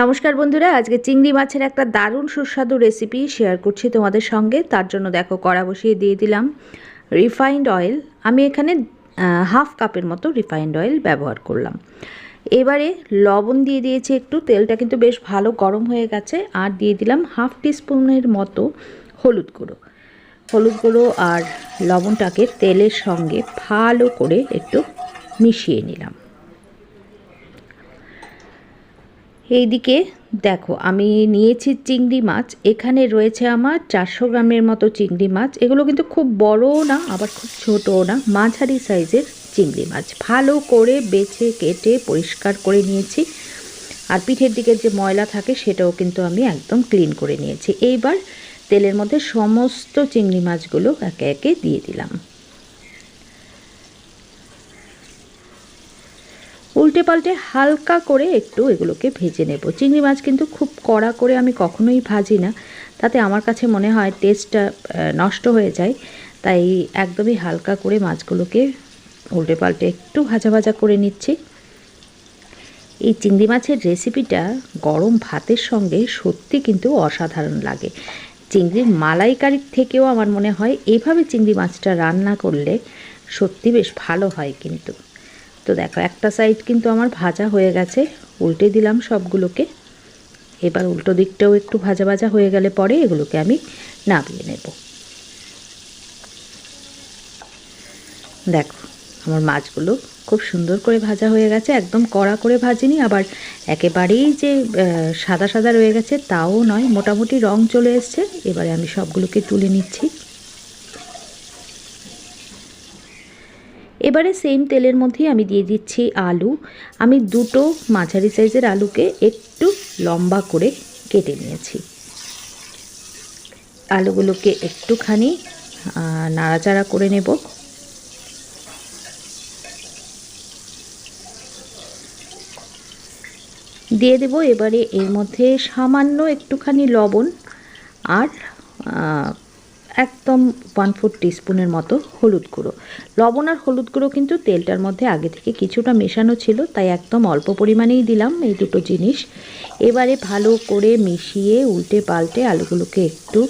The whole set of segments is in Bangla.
নমস্কার বন্ধুরা, আজকে চিংড়ি মাছের একটা দারুণ সুস্বাদু রেসিপি শেয়ার করছি তোমাদের সঙ্গে। তার জন্য দেখো কড়া বসিয়ে দিয়ে দিলাম রিফাইন্ড অয়েল আমি এখানে হাফ কাপের মতো রিফাইন্ড অয়েল ব্যবহার করলাম। এবারে লবণ দিয়ে দিয়েছি একটু, তেলটা কিন্তু বেশ ভালো গরম হয়ে গেছে। আর দিয়ে দিলাম হাফ টিস্পুনের মতো হলুদ গুঁড়ো। হলুদ গুঁড়ো আর লবণটাকে তেলের সঙ্গে ভালো করে একটু মিশিয়ে নিলাম। এইদিকে দেখো, আমি নিয়েছি চিংড়ি মাছ, এখানে রয়েছে আমার চারশো গ্রামের মতো চিংড়ি মাছ। এগুলো কিন্তু খুব বড়ও না, আবার খুব ছোটও না, মাঝারি সাইজের চিংড়ি মাছ। ভালো করে বেছে কেটে পরিষ্কার করে নিয়েছি। আর পিঠের দিকের যে ময়লা থাকে, সেটাও কিন্তু আমি একদম ক্লিন করে নিয়েছি। এইবার তেলের মধ্যে সমস্ত চিংড়ি মাছগুলো একে একে দিয়ে দিলাম। উল্টে পাল্টে হালকা করে একটু এগুলোকে ভেজে নেব। চিংড়ি মাছ কিন্তু খুব কড়া করে আমি কখনোই ভাজি না। তাতে আমার কাছে মনে হয় টেস্টটা নষ্ট হয়ে যায়। তাই একদমই হালকা করে মাছগুলোকে উল্টে পাল্টে একটু ভাজা ভাজা করে নিচ্ছি। এই চিংড়ি মাছের রেসিপিটা গরম ভাতের সঙ্গে সত্যি কিন্তু অসাধারণ লাগে। চিংড়ির মালাইকারির থেকেও আমার মনে হয় এভাবে চিংড়ি মাছটা রান্না করলে সত্যি বেশ ভালো হয় কিন্তু। তো দেখো, একটা সাইড কিন্তু আমার ভাজা হয়ে গেছে, উল্টে দিলাম সবগুলোকে। এবার উল্টো দিকটাও একটু ভাজা ভাজা হয়ে গেলে পরে এগুলোকে আমি নামিয়ে নেব। দেখো, আমার মাছগুলো খুব সুন্দর করে ভাজা হয়ে গেছে, একদম কড়া করে ভাজিনি, আবার একেবারেই যে সাদা সাদা রয়ে গেছে তাও নয়, মোটামুটি রং চলে এসছে। এবারে আমি সবগুলোকে তুলে নিচ্ছি। এবারে সেম তেলের মধ্যেই আমি দিয়ে দিচ্ছি আলু। আমি দুটো মাঝারি সাইজের আলুকে একটু লম্বা করে কেটে নিয়েছি। আলুগুলোকে একটুখানি নাড়াচাড়া করে নেব। দিয়ে দেব এবারে এর মধ্যে সামান্য একটুখানি লবণ আর একদম ওয়ান ফোর টিস্পুনের মতো হলুদ গুঁড়ো। লবণ আর হলুদ গুঁড়ো কিন্তু তেলটার মধ্যে আগে থেকে কিছুটা মেশানো ছিল, তাই একদম অল্প পরিমাণেই দিলাম এই দুটো জিনিস। এবারে ভালো করে মিশিয়ে উল্টে পাল্টে আলুগুলোকে একটু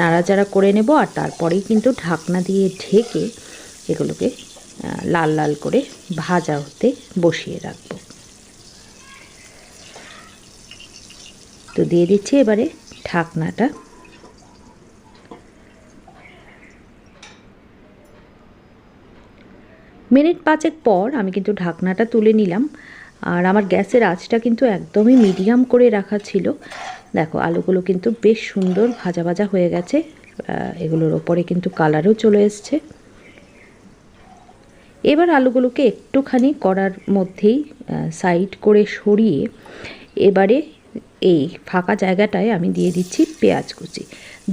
নাড়াচাড়া করে নেব আর তারপরেই কিন্তু ঢাকনা দিয়ে ঢেকে এগুলোকে লাল লাল করে ভাজা হতে বসিয়ে রাখব। তো দিয়ে দিচ্ছি এবারে ঢাকনাটা। মিনিট পাঁচেক পর আমি কিন্তু ঢাকনাটা তুলে নিলাম। আর আমার গ্যাসের আঁচটা কিন্তু একদমই মিডিয়াম করে রাখা ছিল। দেখো, আলুগুলো কিন্তু বেশ সুন্দর ভাজা ভাজা হয়ে গেছে। এগুলোর ওপরে কিন্তু কালারও চলে এসছে। এবার আলুগুলোকে একটুখানি করার মধ্যেই সাইড করে সরিয়ে এবারে এই ফাঁকা জায়গাটায় আমি দিয়ে দিচ্ছি পেঁয়াজ কুচি।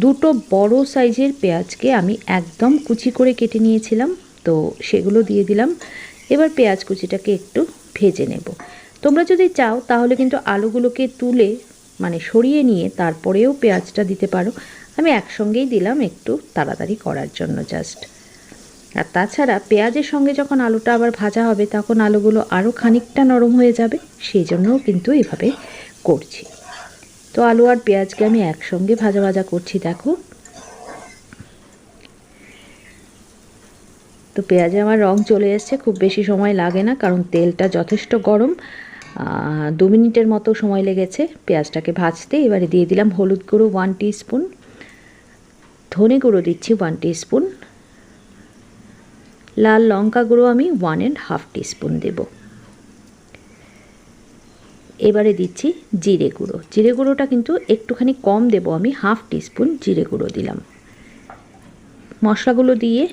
দুটো বড় সাইজের পেঁয়াজকে আমি একদম কুচি করে কেটে নিয়েছিলাম। তো সেগুলো দিয়ে দিলাম। এবার পেঁয়াজ কুচিটাকে একটু ভেজে নেব। তোমরা যদি চাও তাহলে কিন্তু আলুগুলোকে তুলে মানে সরিয়ে নিয়ে তারপরেও পেঁয়াজটা দিতে পারো। আমি একসঙ্গেই দিলাম একটু তাড়াতাড়ি করার জন্য জাস্ট। আর তাছাড়া পেঁয়াজের সঙ্গে যখন আলুটা আবার ভাজা হবে তখন আলুগুলো আরও খানিকটা নরম হয়ে যাবে সেই জন্যও কিন্তু এভাবে করছি। তো আলু আর পেঁয়াজকে আমি একসঙ্গে ভাজা ভাজা করছি, দেখো। তো পেঁয়াজে আমার রং চলে এসছে, খুব বেশি সময় লাগে না কারণ তেলটা যথেষ্ট গরম। দু মিনিটের মতো সময় লেগেছে পেঁয়াজটাকে ভাজতে। এবারে দিয়ে দিলাম হলুদ গুঁড়ো ওয়ান স্পুন ধনে গুঁড়ো দিচ্ছি ওয়ান স্পুন লাল লঙ্কা গুঁড়ো আমি ওয়ান অ্যান্ড হাফ স্পুন দেব। এবারে দিচ্ছি জিরে গুঁড়ো। জিরে গুঁড়োটা কিন্তু একটুখানি কম দেব আমি হাফ স্পুন জিরে গুঁড়ো দিলাম। মশলাগুলো দিয়ে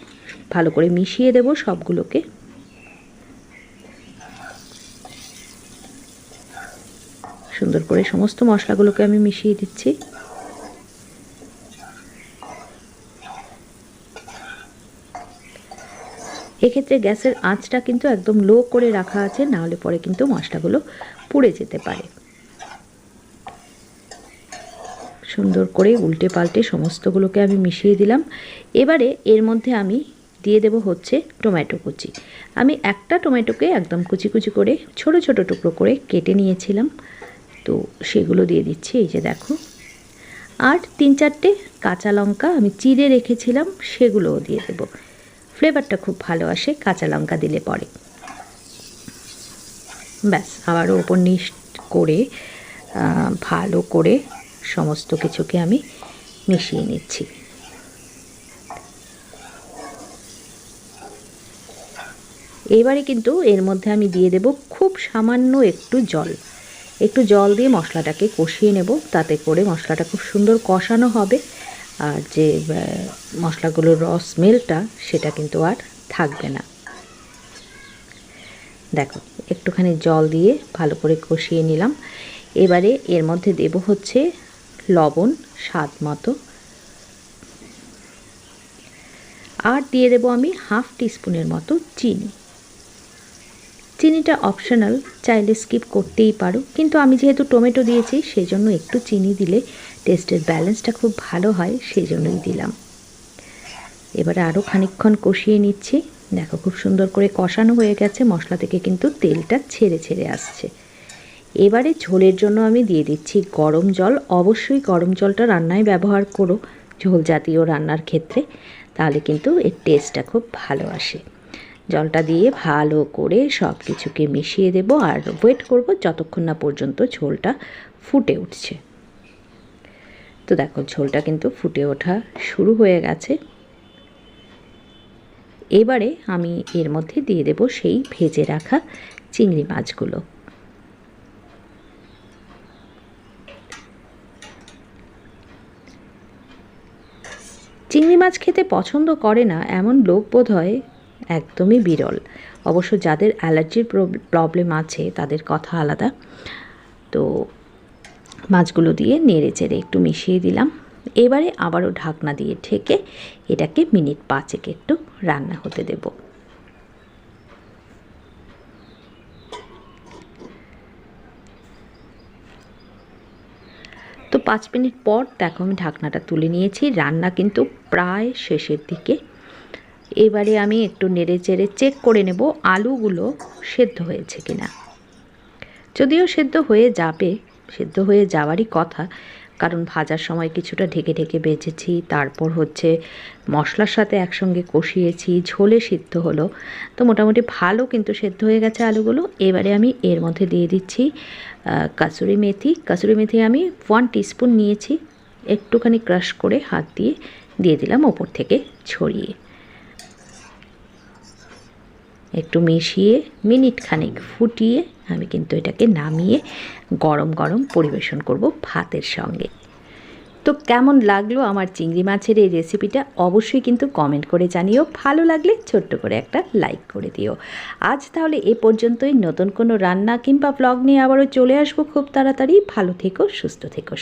ভালো করে মিশিয়ে দেব সবগুলোকে। সুন্দর করে সমস্ত মশলাগুলোকে আমি মিশিয়ে দিচ্ছি। এক্ষেত্রে গ্যাসের আঁচটা কিন্তু একদম লো করে রাখা আছে নাহলে পরে কিন্তু মশলাগুলো পুড়ে যেতে পারে। সুন্দর করে উল্টে পাল্টে সমস্তগুলোকে আমি মিশিয়ে দিলাম। এবারে এর মধ্যে আমি দিয়ে দেব হচ্ছে টমেটো কুচি। আমি একটা টমেটোকে একদম কুচি কুচি করে ছোট ছোট টুকরো করে কেটে নিয়েছিলাম। তো সেগুলো দিয়ে দিচ্ছি, এই যে দেখো। আর তিন চারটে কাঁচা লঙ্কা আমি চিড়ে রেখেছিলাম, সেগুলোও দিয়ে দেবো। ফ্লেভারটা খুব ভালো আসে কাঁচা লঙ্কা দিলে পরে। ব্যাস, আবারও ওপর নিচ করে ভালো করে সমস্ত কিছুকে আমি মিশিয়ে নিচ্ছি। এবারে কিন্তু এর মধ্যে আমি দিয়ে দেব খুব সামান্য একটু জল। একটু জল দিয়ে মশলাটাকে কষিয়ে নেব, তাতে করে মশলাটা খুব সুন্দর কষানো হবে। আর যে মশলাগুলোর রস স্মেলটা সেটা কিন্তু আর থাকবে না। দেখো, একটুখানি জল দিয়ে ভালো করে কষিয়ে নিলাম। এবারে এর মধ্যে দেব হচ্ছে লবণ স্বাদ মতো। আর দিয়ে দেবো আমি হাফ টিস্পুনের মতো চিনি। চিনিটা অপশনাল চাইলে স্কিপ করতেই পারো। কিন্তু আমি যেহেতু টমেটো দিয়েছি সেই জন্য একটু চিনি দিলে টেস্টের ব্যালেন্সটা খুব ভালো হয় সেই জন্যই দিলাম। এবারে আরও খানিক্ষণ কষিয়ে নিচ্ছি। দেখো খুব সুন্দর করে কষানো হয়ে গেছে, মশলা থেকে কিন্তু তেলটা ছেড়ে ছেড়ে আসছে। এবারে ঝোলের জন্য আমি দিয়ে দিচ্ছি গরম জল। অবশ্যই গরম জলটা রান্নায় ব্যবহার করো, ঝোল জাতীয় রান্নার ক্ষেত্রে। তাহলে কিন্তু এর টেস্টটা খুব ভালো আসে। জলটা দিয়ে ভালো করে সব কিছুকে মিশিয়ে দেব আর ওয়েট করব যতক্ষণ না পর্যন্ত ঝোলটা ফুটে উঠছে। তো দেখো, ঝোলটা কিন্তু ফুটে ওঠা শুরু হয়ে গেছে। এবারে আমি এর মধ্যে দিয়ে দেব সেই ভেজে রাখা চিংড়ি মাছগুলো। চিংড়ি মাছ খেতে পছন্দ করে না, এমন লোক বোধ হয় একদমই বিরল। অবশ্য যাদের অ্যালার্জির প্রবলেম আছে, তাদের কথা আলাদা। তো মাছগুলো দিয়ে নেড়ে চেড়ে একটু মিশিয়ে দিলাম। এবারে আবারও ঢাকনা দিয়ে ঢেকে এটাকে মিনিট পাঁচেক একটু রান্না হতে দেব। তো পাঁচ মিনিট পর দেখো আমি ঢাকনাটা তুলে নিয়েছি। রান্না কিন্তু প্রায় শেষের দিকে এবারে আমি একটু নেড়ে চেড়ে চেক করে নেব আলুগুলো সেদ্ধ হয়েছে কিনা। যদিও সেদ্ধ হয়ে যাবে, সেদ্ধ হয়ে যাওয়ারই কথা, কারণ ভাজার সময় কিছুটা ঢেকে ঢেকে বেজেছি, তারপর হচ্ছে মশলার সাথে একসঙ্গে কষিয়েছি, ঝোলে সিদ্ধ হলো। তো মোটামুটি ভালো কিন্তু সেদ্ধ হয়ে গেছে আলুগুলো। এবারে আমি এর মধ্যে দিয়ে দিচ্ছি কাসুরি মেথি। কাসুরি মেথি আমি ওয়ান টিস্পুন নিয়েছি, একটুখানি ক্রাশ করে হাত দিয়ে দিয়ে দিলাম ওপর থেকে ছড়িয়ে। একটু মিশিয়ে মিনিট খানিক ফুটিয়ে আমি কিন্তু এটাকে নামিয়ে গরম গরম পরিবেশন করব ভাতের সঙ্গে। তো কেমন লাগল আমার চিংড়ি মাছের এই রেসিপিটা অবশ্যই কিন্তু কমেন্ট করে জানিও, ভালো লাগলে ছোট্ট করে একটা লাইক করে দিও। আজ তাহলে এ পর্যন্তই, নতুন কোনো রান্না কিংবা ব্লগ নিয়ে আবারও চলে আসব। খুব তাড়াতাড়ি ভালো থেকো, সুস্থ থেকো